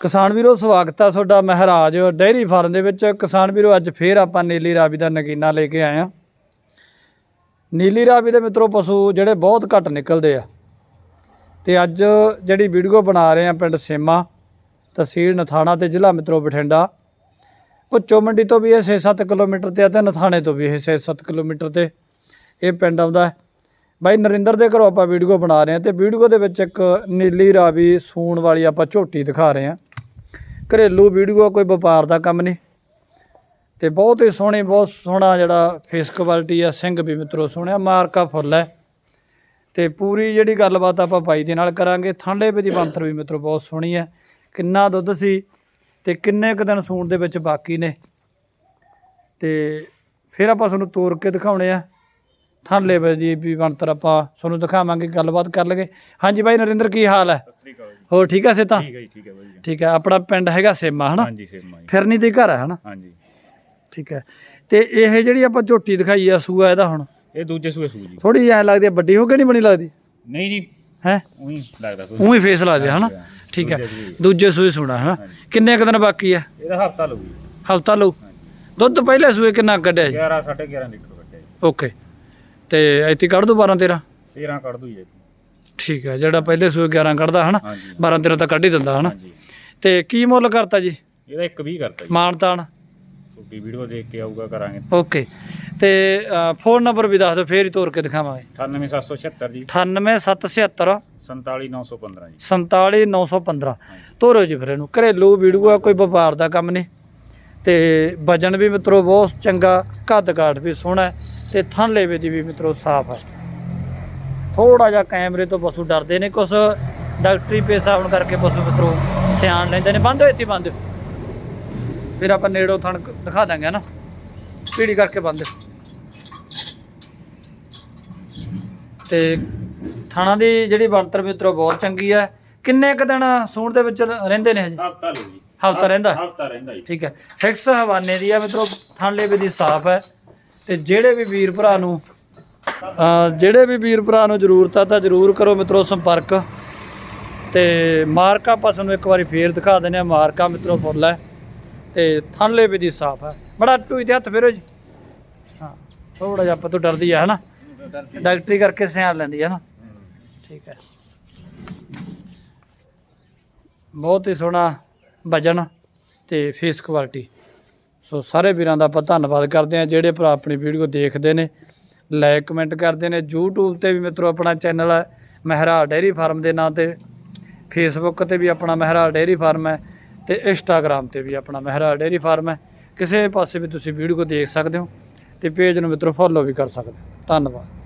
ਕਿਸਾਨ ਵੀਰੋ, ਸਵਾਗਤ ਆ ਤੁਹਾਡਾ ਮਹਾਰਾਜ ਡੇਅਰੀ ਫਾਰਮ ਦੇ ਵਿੱਚ। ਕਿਸਾਨ ਵੀਰੋ, ਅੱਜ ਫੇਰ ਆਪਾਂ ਨੀਲੀ ਰਾਵੀ ਦਾ ਨਗੀਨਾ ਲੈ ਕੇ ਆਏ ਆ ਨੀਲੀ ਰਾਵੀ ਦੇ ਮਿੱਤਰੋ, ਪਸ਼ੂ ਜਿਹੜੇ ਬਹੁਤ ਘੱਟ ਨਿਕਲਦੇ ਆ। ਤੇ ਅੱਜ ਜਿਹੜੀ ਵੀਡੀਓ ਬਣਾ ਰਹੇ ਆ ਪਿੰਡ ਸੇਮਾ ਤਹਿਸੀਲ ਨਥਾਣਾ ਤੇ ਜ਼ਿਲ੍ਹਾ ਮਿੱਤਰੋ ਬਠਿੰਡਾ। ਭੁੱਚੋ ਮੰਡੀ ਤੋਂ ਵੀ ਇਹ 6-7 ਕਿਲੋਮੀਟਰ ਤੇ ਆ ਤੇ ਨਥਾਣੇ ਤੋਂ ਵੀ ਇਹ 6-7 ਕਿਲੋਮੀਟਰ ਤੇ ਇਹ ਪਿੰਡ ਆਉਂਦਾ ਹੈ। ਬਾਈ ਨਰਿੰਦਰ ਦੇ ਘਰੋਂ ਆਪਾਂ ਵੀਡੀਓ ਬਣਾ ਰਹੇ ਹਾਂ ਤੇ ਵੀਡੀਓ ਦੇ ਵਿੱਚ ਇੱਕ ਨੀਲੀ ਰਾਵੀ ਸੂਣ ਵਾਲੀ ਆਪਾਂ ਝੋਟੀ ਦਿਖਾ ਰਹੇ ਹਾਂ। ਘਰੇਲੂ ਵੀਡੀਓ ਕੋਈ ਵਪਾਰ ਦਾ ਕੰਮ ਨਹੀਂ। ਤੇ ਬਹੁਤ ਹੀ ਸੋਹਣੀ, ਬਹੁਤ ਸੋਹਣਾ ਜਿਹੜਾ ਫੇਸ ਕੁਆਲਿਟੀ ਆ, ਸਿੰਘ ਵੀ ਮਿੱਤਰੋ ਸੋਹਣਾ, ਮਾਰਕਾ ਫੁੱਲ ਹੈ। ਤੇ ਪੂਰੀ ਜਿਹੜੀ ਗੱਲਬਾਤ ਆਪਾਂ ਬਾਈ ਦੇ ਨਾਲ ਕਰਾਂਗੇ ਥਾਂਡੇ ਦੀ ਬੰਤਰ ਵੀ ਮਿੱਤਰੋ ਬਹੁਤ ਸੋਹਣੀ ਹੈ। ਕਿੰਨਾ ਦੁੱਧ ਸੀ ਤੇ ਕਿੰਨੇ ਕੁ ਦਿਨ ਸੂਣ ਦੇ ਵਿੱਚ ਬਾਕੀ ਨੇ। ਤੇ ਫਿਰ ਆਪਾਂ ਤੁਹਾਨੂੰ ਤੋੜ ਕੇ ਦਿਖਾਉਣੇ ਆ। ਥਾਂਲੇ ਦੀ ਵੀ ਬੰਤਰ ਆਪਾਂ ਤੁਹਾਨੂੰ ਦਿਖਾਵਾਂਗੇ ਗੱਲਬਾਤ ਕਰ ਲਗੇ ਹਾਂਜੀ ਬਾਈ ਨਰਿੰਦਰ ਕੀ ਹਾਲ ਹੈ? ਸਤਿ ਸ੍ਰੀ ਅਕਾਲ ਜੀ। ਹੋਰ ਠੀਕ ਹੈ ਸੇ ਤਾਂ ਠੀਕ ਹੈ ਜੀ ਠੀਕ ਹੈ ਵਧੀਆ। ਠੀਕ ਹੈ ਆਪਣਾ ਪਿੰਡ ਹੈਗਾ ਸੇਮਾ ਹਨਾ? ਹਾਂਜੀ ਸੇਮਾ ਜੀ। ਫਿਰਨੀ ਦੇ ਘਰ ਹੈ ਹਨਾ? ਹਾਂਜੀ। ਠੀਕ ਹੈ। ਤੇ ਇਹ ਜਿਹੜੀ ਆਪਾਂ ਝੋਟੀ ਦਿਖਾਈ ਆ ਸੂਆ ਇਹਦਾ ਹੁਣ? ਇਹ ਦੂਜੇ ਸੂਏ ਸੂ ਜੀ ਥੋੜੀ ਐ ਲੱਗਦੀ ਆ ਵੱਡੀ ਹੋ ਕੇ ਨਹੀਂ ਬਣੀ ਲੱਗਦੀ? ਨਹੀਂ ਜੀ। ਹੈ? ਉਹੀ ਲੱਗਦਾ ਸੂ ਉਹੀ ਫੇਸ ਲੱਗਦੀ ਆ ਹਨਾ? ਠੀਕ ਹੈ। ਦੂਜੇ ਸੂਏ। ਦੂਜੇ ਸੂਏ ਸੁਣਾ ਹਨਾ? ਹਾਂਜੀ। ਕਿੰਨੇ ਕੁ ਦਿਨ ਬਾਕੀ ਆ? ਇਹਦਾ ਹਫਤਾ ਲਊ ਜੀ। ਹਫਤਾ ਲਊ? ਦੁੱਧ ਪਹਿਲੇ ਸੂਏ ਕਿੰਨਾ ਕੱਢਿਆ ਜੀ? 11 11.5 ਲੀਟਰ ਕੱਟਿਆ ਜੀ। ਓਕੇ। ਤੇ ਇੱਥੇ ਕੱਢ ਦੂ 12 13 13 ਕੱਢ ਦੂ ਜੀ ਠੀਕ ਹੈ ਜਿਹੜਾ ਪਹਿਲੇ ਸੂਏ 11 ਕੱਢਦਾ ਹਨਾ ਹਾਂਜੀ 12 13 ਤਾਂ ਕੱਢ ਹੀ ਦਿੰਦਾ ਹਨਾ। ਤੇ ਕੀ ਮੁੱਲ ਕਰਤਾ ਜੀ? ਇਹਦਾ ਇੱਕ ਵੀ ਕਰਤਾ ਜੀ। ਮਾਨਤਾਨ ਛੋਟੀ ਵੀਡੀਓ ਦੇਖ ਕੇ ਆਊਗਾ ਕਰਾਂਗੇ। ਓਕੇ। ਤੇ ਫੋਨ ਨੰਬਰ ਵੀ ਦੱਸ ਦਿਓ ਫੇਰ ਹੀ ਤੋਰ ਕੇ ਦਿਖਾਵਾਂਗੇ। 98776 ਜੀ। 98776 47915 ਜੀ। 47915 ਤੋਰੋ ਜੀ ਫਿਰ ਇਹਨੂੰ ਘਰੇਲੂ ਵੀਡੀਓ ਆ ਕੋਈ ਵਪਾਰ ਦਾ ਕੰਮ ਨਹੀਂ। ਤੇ ਵਜਨ ਵੀ ਮਿੱਤਰੋ ਬਹੁਤ ਚੰਗਾ ਕੱਦ ਕਾਠ ਵੀ ਸੋਹਣਾ ਤੇ ਥਾਂਲੇ ਵੀ ਦੀ ਵੀ ਮਿੱਤਰੋ ਸਾਫ਼ ਹੈ ਥੋੜਾ ਜਿਹਾ ਕੈਮਰੇ ਤੋਂ ਪਸ਼ੂ ਡਰਦੇ ਨੇ ਕੁਛ। ਡਾਕਟਰੀ ਪੇਸ਼ਾ ਹੋਣ ਕਰਕੇ ਪਸ਼ੂ ਮਿੱਤਰੋ ਸਿਆਣ ਲੈਂਦੇ ਨੇ। ਬੰਦ ਹੋਏ ਤੀ ਬੰਦ। ਫਿਰ ਆਪਾਂ ਨੇੜੋਂ ਥਣ ਦਿਖਾ ਦਾਂਗੇ ਹਨਾ। ਪੀੜੀ ਕਰਕੇ ਬੰਦ। ਤੇ ਥਾਣਾ ਦੀ ਜਿਹੜੀ ਬਣਤਰ ਮਿੱਤਰੋ ਬਹੁਤ ਚੰਗੀ ਹੈ ਕਿੰਨੇ ਕ ਦਿਨ ਸੂਣ ਦੇ ਵਿੱਚ ਰਹਿੰਦੇ ਨੇ ਹਜੇ ਹਫਤਾ ਜੀ। ਹਫ਼ਤਾ ਰਹਿੰਦਾ? ਹਫਤਾ ਰਹਿੰਦਾ ਜੀ। ਠੀਕ ਹੈ। ਫਿਕਸ ਹਵਾਨੇ ਦੀ ਆ ਮਿੱਤਰੋ। ਥਾਂਲੇ ਵੀ ਦੀ ਸਾਫ਼ ਹੈ। ਤੇ ਜਿਹੜੇ ਵੀ ਵੀਰ ਭਰਾ ਨੂੰ ਜਿਹੜੇ ਵੀ ਵੀਰ ਭਰਾ ਨੂੰ ਜ਼ਰੂਰਤ ਆ ਤਾਂ ਜ਼ਰੂਰ ਕਰੋ ਮਿੱਤਰੋ ਸੰਪਰਕ। ਤੇ ਮਾਰਕਾ ਆਪਾਂ ਤੁਹਾਨੂੰ ਇੱਕ ਵਾਰੀ ਫੇਰ ਦਿਖਾ ਦਿੰਦੇ ਆ ਮਾਰਕਾ ਮਿੱਤਰੋ ਫੁੱਲ ਹੈ ਤੇ ਥਾਂਲੇ ਵੀ ਦੀ ਸਾਫ਼ ਹੈ। ਬੜਾ ਟੂਈ ਤੇ ਹੱਥ ਫੇਰੋ ਜੀ। ਹਾਂ ਥੋੜਾ ਜਿਹਾ ਆਪਾਂ ਤੋਂ ਡਰਦੀ ਆ, ਹਨਾ? ਡਾਕਟਰੀ ਕਰਕੇ ਸਿਆਣ ਲੈਂਦੀ ਹੈ ਨਾ ਠੀਕ ਹੈ। ਬਹੁਤ ਹੀ ਸੋਹਣਾ ਵਜਨ ਤੇ ਫੇਸ ਕੁਆਲਿਟੀ। ਸੋ ਸਾਰੇ ਵੀਰਾਂ ਦਾ ਆਪਾਂ ਧੰਨਵਾਦ ਕਰਦੇ ਹਾਂ। ਜਿਹੜੇ ਭਰਾ ਆਪਣੀ ਵੀਡੀਓ ਦੇਖਦੇ ਨੇ ਲਾਈਕ ਕਮੈਂਟ ਕਰਦੇ ਨੇ। YouTube ਤੇ ਵੀ ਮਿੱਤਰੋ ਆਪਣਾ ਚੈਨਲ ਹੈ ਮਹਿਰਾ ਡੇਅਰੀ ਫਾਰਮ ਦੇ ਨਾਂ ਤੇ। ਫੇਸਬੁੱਕ ਤੇ ਵੀ ਆਪਣਾ ਮਹਿਰਾ ਡੇਅਰੀ ਫਾਰਮ ਹੈ ਤੇ Instagram ਤੇ ਵੀ ਆਪਣਾ ਮਹਿਰਾ ਡੇਅਰੀ ਫਾਰਮ ਹੈ। ਕਿਸੇ ਪਾਸੇ ਵੀ ਤੁਸੀਂ ਵੀਡੀਓ ਦੇਖ ਸਕਦੇ ਹੋ ਤੇ ਪੇਜ ਨੂੰ ਮਿੱਤਰੋ ਫੋਲੋ ਵੀ ਕਰ ਸਕਦੇ ਹੋ। ਧੰਨਵਾਦ।